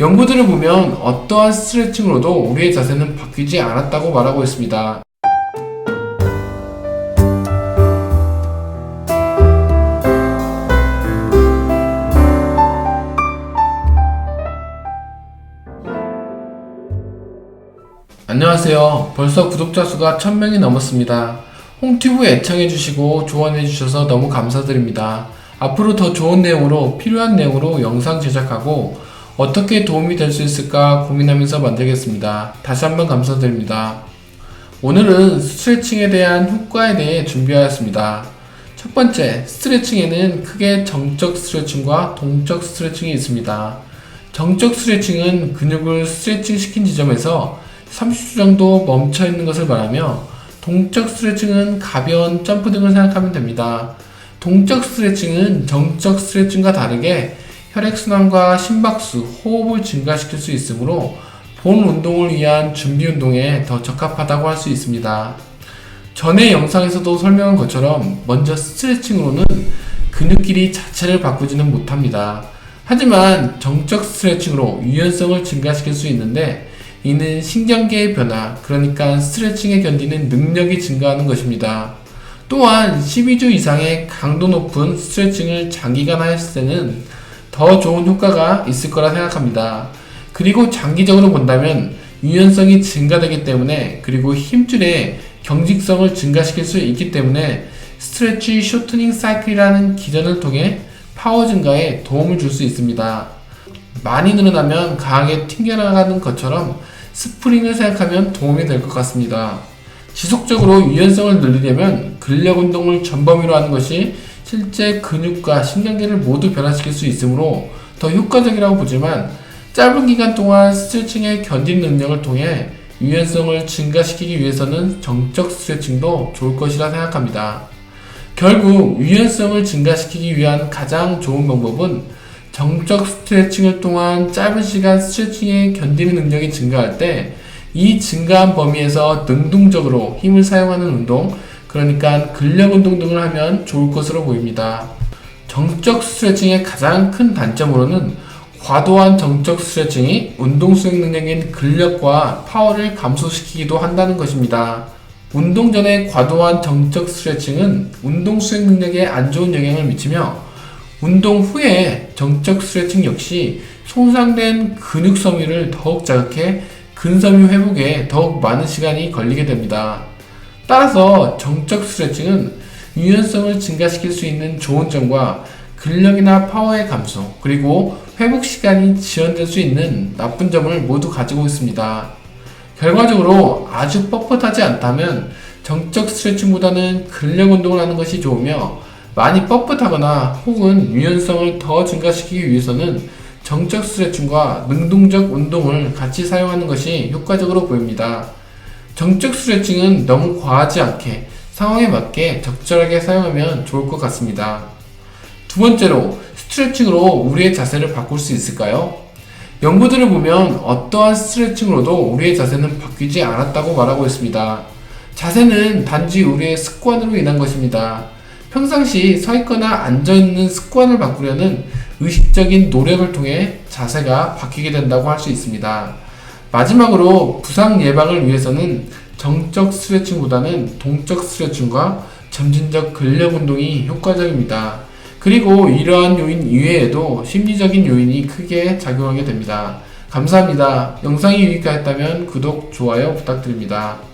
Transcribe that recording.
연구들을 보면 어떠한 스트레칭으로도 우리의 자세는 바뀌지 않았다고 말하고 있습니다. 안녕하세요. 벌써 구독자 수가 1000명이 넘었습니다. 홍튜브 애청해주시고 조언해주셔서 너무 감사드립니다. 앞으로 더 좋은 내용으로 필요한 내용으로 영상 제작하고 어떻게 도움이 될 수 있을까 고민하면서 만들겠습니다. 다시 한번 감사드립니다. 오늘은 스트레칭에 대한 효과에 대해 준비하였습니다. 첫 번째, 스트레칭에는 크게 정적 스트레칭과 동적 스트레칭이 있습니다. 정적 스트레칭은 근육을 스트레칭 시킨 지점에서 30초 정도 멈춰 있는 것을 말하며 동적 스트레칭은 가벼운 점프 등을 생각하면 됩니다. 동적 스트레칭은 정적 스트레칭과 다르게 혈액순환과 심박수, 호흡을 증가시킬 수 있으므로 본 운동을 위한 준비 운동에 더 적합하다고 할 수 있습니다. 전에 영상에서도 설명한 것처럼 먼저 스트레칭으로는 근육끼리 자체를 바꾸지는 못합니다. 하지만 정적 스트레칭으로 유연성을 증가시킬 수 있는데 이는 신경계의 변화, 그러니까 스트레칭에 견디는 능력이 증가하는 것입니다. 또한 12주 이상의 강도 높은 스트레칭을 장기간 하였을 때는 더 좋은 효과가 있을 거라 생각합니다. 그리고 장기적으로 본다면 유연성이 증가되기 때문에 그리고 힘줄의 경직성을 증가시킬 수 있기 때문에 스트레치 쇼트닝 사이클이라는 기전을 통해 파워 증가에 도움을 줄 수 있습니다. 많이 늘어나면 강하게 튕겨나가는 것처럼 스프링을 생각하면 도움이 될 것 같습니다. 지속적으로 유연성을 늘리려면 근력 운동을 전범위로 하는 것이 실제 근육과 신경계를 모두 변화시킬 수 있으므로 더 효과적이라고 보지만 짧은 기간 동안 스트레칭의 견딘 능력을 통해 유연성을 증가시키기 위해서는 정적 스트레칭도 좋을 것이라 생각합니다. 결국 유연성을 증가시키기 위한 가장 좋은 방법은 정적 스트레칭을 통한 짧은 시간 스트레칭에 견디는 능력이 증가할 때 이 증가한 범위에서 능동적으로 힘을 사용하는 운동, 그러니까 근력 운동 등을 하면 좋을 것으로 보입니다. 정적 스트레칭의 가장 큰 단점으로는 과도한 정적 스트레칭이 운동 수행 능력인 근력과 파워를 감소시키기도 한다는 것입니다. 운동 전에 과도한 정적 스트레칭은 운동 수행 능력에 안 좋은 영향을 미치며 운동 후에 정적 스트레칭 역시 손상된 근육 섬유를 더욱 자극해 근섬유 회복에 더욱 많은 시간이 걸리게 됩니다. 따라서 정적 스트레칭은 유연성을 증가시킬 수 있는 좋은 점과 근력이나 파워의 감소, 그리고 회복 시간이 지연될 수 있는 나쁜 점을 모두 가지고 있습니다. 결과적으로 아주 뻣뻣하지 않다면 정적 스트레칭보다는 근력 운동을 하는 것이 좋으며 많이 뻣뻣하거나 혹은 유연성을 더 증가시키기 위해서는 정적 스트레칭과 능동적 운동을 같이 사용하는 것이 효과적으로 보입니다. 정적 스트레칭은 너무 과하지 않게 상황에 맞게 적절하게 사용하면 좋을 것 같습니다. 두 번째로 스트레칭으로 우리의 자세를 바꿀 수 있을까요? 연구들을 보면 어떠한 스트레칭으로도 우리의 자세는 바뀌지 않았다고 말하고 있습니다. 자세는 단지 우리의 습관으로 인한 것입니다. 평상시 서 있거나 앉아 있는 습관을 바꾸려는 의식적인 노력을 통해 자세가 바뀌게 된다고 할 수 있습니다. 마지막으로 부상 예방을 위해서는 정적 스트레칭보다는 동적 스트레칭과 점진적 근력 운동이 효과적입니다. 그리고 이러한 요인 이외에도 심리적인 요인이 크게 작용하게 됩니다. 감사합니다. 영상이 유익하였다면 구독, 좋아요 부탁드립니다.